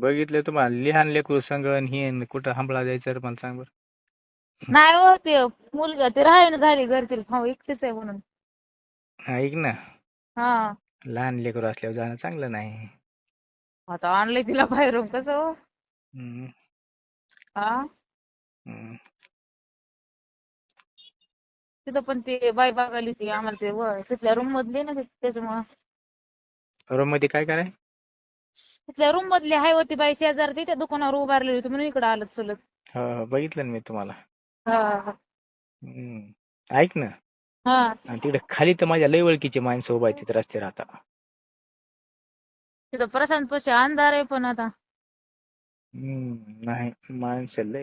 बघितलं तुम्हाला लिहान लेकरू संग आणि हे आणि कुठं हंबळा जायचं रे मला सांग बरं. नाही हो ते मुलगा ते राहायला झाली घरची भाऊ एकटीच आहे म्हणून. ऐक ना. हा. लहान लेकरू असल्यावर जाणं चांगलं नाही. आता आणलंय तिला बाहेरून कसं हो? हम्म, हा. हम्म. तिथं पण ते बाई बघायला होती आम्हाला ते तिथल्या रूम मधली ना त्याच्यामुळं. रूममध्ये काय कराय? तिथल्या रूम मधली आहे होती बाई शेजारची त्या दुकानावर उभारलेली होती म्हणून इकडे आलं चलत. हो हो, बघितलं ना मी तुम्हाला. हा हम्म. ऐक ना. हा. आणि तिकडे खाली तर माझ्या लय ओळखीची माणसं उभा आहेत तिथे रस्ते राहता तिथं प्रशांत पशी अंधार आहे पण आता. हम्म नाही माणसं लय